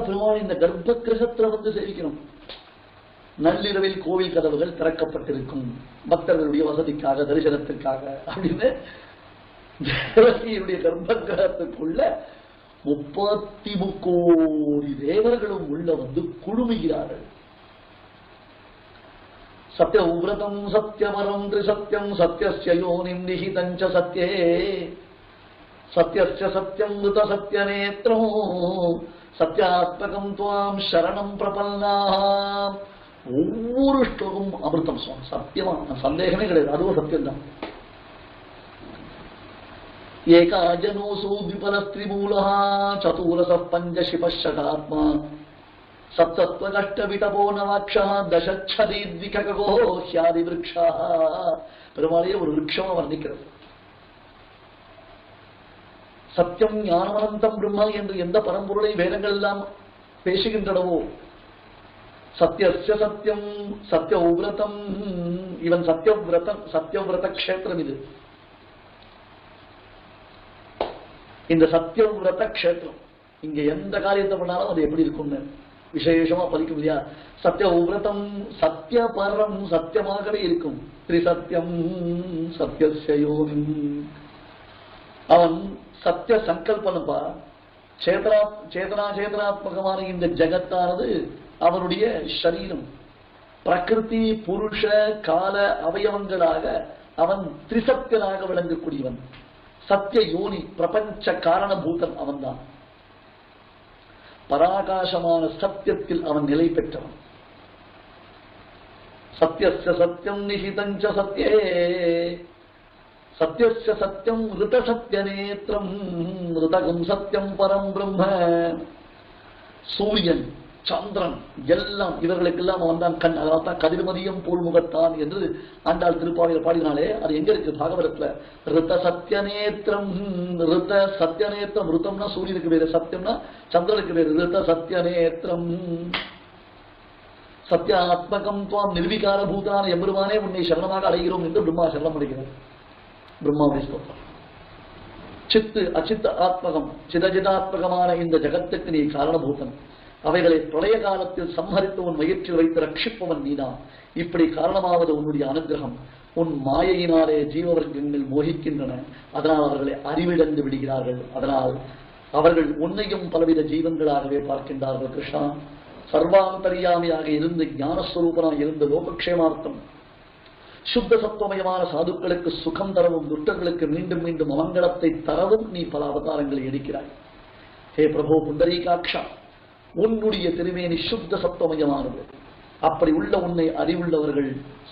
திருமாவளி இந்த கர்ப்ப கிரகத்துல வந்து சேவிக்கணும். நள்ளிரவில் கோவில் கதவுகள் திறக்கப்பட்டிருக்கும். பக்தர்களுடைய வசதிக்காக தரிசனத்திற்காக அப்படின்னு தேவகியுடைய கர்ப்ப கிரகத்துக்குள்ள முப்பத்தி முக்கோடி தேவர்களும் உள்ள வந்து குழுமுகிறார்கள். சத்ய உவிரதம் சத்தியமரம் திரிசத்தியம் சத்யஸ்ய யோனிம் நிஹிதஞ்ச சத்யே. சத்யஸ்ய சத்யம் மிருத சத்யநேத்ரோ. சத்யாத்மகம் துவாம் சரணம் பிரபல்லா ஒவ்வொரு ஸ்லோகம் அமிர்தம் சுவாமி. சத்தியமா? சந்தேகமே கிடையாது. அதுவும் சத்தியம்தான். ஏகாஜனோசோ விபலத்ரிமூலா சதுரச பஞ்சசிபஷடாத்மா சப்தத்வகஷ்டவிடபோ நவாட்சா தசச்சதி த்விககோ ஹியாதி விரக்ஷா பெருமாளையே ஒரு விரக்ஷமா வர்ணிக்கிறது. சத்தியம் ஞானமனந்தம் பிரம்மா என்று எந்த பரம்பொருளை வேதங்கள் எல்லாம் பேசுகின்றனவோ சத்தியஸ்ய சத்தியம் சத்திய உவிரதம் இவன் சத்தியவிரதம் சத்தியவிரத கஷேத்திரம் இது. இந்த சத்தியவிரத கஷேத்திரம் இங்க எந்த காரியத்தை பண்ணாலும் அது எப்படி இருக்கும்னு விசேஷமா பலிக்கும் இல்லையா? சத்திய உவிரதம் சத்திய பரம் சத்தியமாகவே இருக்கும். திரிசத்தியம் சத்தியசயோனி அவன் சத்திய சங்கல்பனப்பா சேதனா சேதனா சேதனாத்மகமான இந்த ஜகத்தானது அவனுடைய சரீரம். பிரகிருதி புருஷ கால அவயவங்களாக அவன் திரிசத்தியனாக விளங்கக்கூடியவன். சத்திய யோனி பிரபஞ்ச காரணபூதன் அவன்தான். பராகாசமான சத்தியத்தில் அவன் நிலை பெற்றவன். சத்தியஸ்ய சத்தியம் நிஹிதஞ்ச சத்தியே. சத்யச்ச சத்யம் ரித சத்திய நேத்திரம் ரிதகம் சத்யம் பரம் பிரம்ம. சூரியன் சந்திரன் எல்லாம் இவர்களுக்கெல்லாம் அவன் தான் கண். அதாவது தான் கதிர்மதியம் போல் முகத்தான் என்று ஆண்டாள் திருப்பாவையில் பாடினாலே அது எங்க இருக்கு? பாகவதத்துல. ரித சத்தியநேத்திரம் ரித சத்தியநேத்திரம் ரித்தம்னா சூரியனுக்கு வேறு சத்தியம்னா சந்திரனுக்கு வேறு. ரித சத்தியநேத்திரம் சத்தியாத்மகம் துவாம் நிர்வீகார பூதான எம்பெருமானே உன்னை சரணமாக அடைகிறோம் என்று பிரம்மா சரணம் அடைகிறார் பிரம்மாவுடைய சொல்றான் சித்து அச்சித்த ஆத்மகம் சிதஜிதாத்மகமான இந்த ஜகத்துக்கு நீ காரணபூதன். அவைகளை பிரளய காலத்தில் சம்ஹரித்து உன் வயிற்றில் வைத்து ரட்சிப்பவன் நீதான். இப்படி காரணமாவது உன்னுடைய அனுகிரகம். உன் மாயையினாலே ஜீவவர்க்கங்கள் மோகிக்கின்றன. அதனால் அவர்களை அறிவிழந்து விடுகிறார்கள். அதனால் அவர்கள் உன்னையும் பலவித ஜீவன்களாகவே பார்க்கின்றார்கள் கிருஷ்ணா. சர்வாந்தரியாமியாக இருந்து ஞானஸ்வரூபனாக இருந்து லோகக்ஷேமார்த்தம். சுத்த சத்துவமயமான சாதுக்களுக்கு சுகம் தரவும் துஷ்டர்களுக்கு மீண்டும் மீண்டும் அமங்கலத்தை தரவும் நீ பல அவதாரங்களை எடுக்கிறாய். ஹே பிரபோ புண்டரீகாட்சா உன்னுடைய திருமேனி சுத்த சத்துவமயமானது. அப்படி உள்ள உன்னை அறிவுள்ளவர்கள்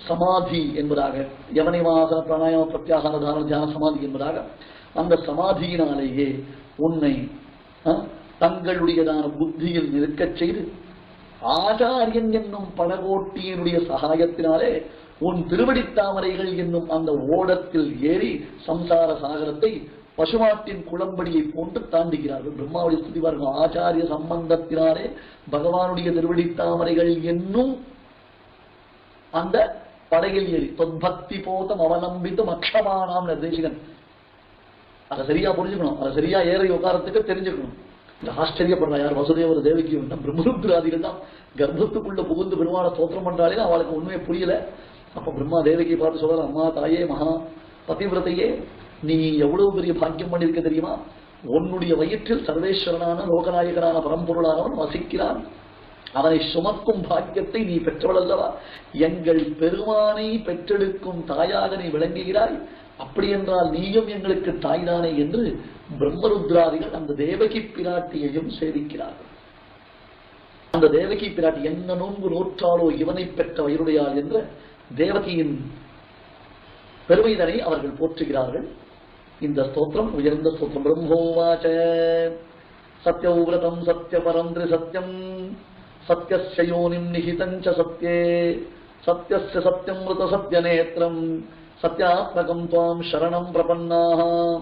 சமாதி என்பதாக யவனிவாசன பிராணாயாம பிரத்யாகார தான தியான சமாதி என்பதாக அந்த சமாதியினாலேயே உன்னை தங்களுடையதான புத்தியில் நிற்கச் செய்து ஆச்சாரியன் என்னும் படகோட்டியினுடைய சகாயத்தினாலே உன் திருவடி தாமரைகள் என்னும் அந்த ஓடத்தில் ஏறி சம்சார சாகரத்தை பசுமாட்டின் குளம்படியை போன்று தாண்டுகிறார்கள். பிரம்மாவுடைய ஸ்துதி ஆச்சாரிய சம்பந்தத்தினாலே பகவானுடைய திருவடி தாமரைகள் என்னும் அந்த படகில் ஏறி தொத்பக்தி போதம் அவலம்பித்தும் அக்ஷமானாம் நிர்தேசிகன் அதை சரியா புரிஞ்சுக்கணும். அதை சரியா ஏறி உட்காரத்துக்கு தெரிஞ்சுக்கணும். இந்த ஆச்சரியப்படுறா யார் வசுதேவர் தேவகி பிரம்மருத்ராதிகள் தான் கர்ப்பத்துக்குள்ள புகுந்து பெருமாளை தோற்றம் பண்றாலே அவளுக்கு உண்மையை புரியல. அப்ப பிரம்மா தேவகியை பார்த்து சொல்றாரு அம்மா தாயே மகா பதிவிரதையே நீ எவ்வளவு பெரிய பாக்கியம் பண்ணிருக்க தெரியுமா? உன்னுடைய வயிற்றில் சர்வேஸ்வரனான லோகநாயகனான பரம்பொருளானவன் வசிக்கிறான். அவனை சுமக்கும் பாக்கியத்தை நீ பெற்றவள் அல்லவா? எங்கள் பெருமானை பெற்றெடுக்கும் தாயாக நீ விளங்குகிறாய். அப்படி என்றால் நீயும் எங்களுக்கு தாய்தானே என்று பிரம்மருத்ராதிகள் அந்த தேவகி பிராட்டியையும் சேவிக்கிறார்கள். அந்த தேவகி பிராட்டி என்ன நோன்பு நோற்றாலோ இவனை பெற்ற வயிறுடையாள் என்ற தேவகியின் பெருமைதனை அவர்கள் போற்றுகிறார்கள். இந்த ஸ்தோத்திரம் உயர்ந்த ஸ்தோத்திரம். பிரம்மோவாச்ச. சத்யௌவிரதம் சத்யபரம் சத்தியம் சத்யஸ்ய யோனிம் சத்யே. சத்யஸ்ய சத்யம் மிருத சத்யநேத்திரம். சத்யாத்மகம் துவாம் சரணம் பிரபன்னாः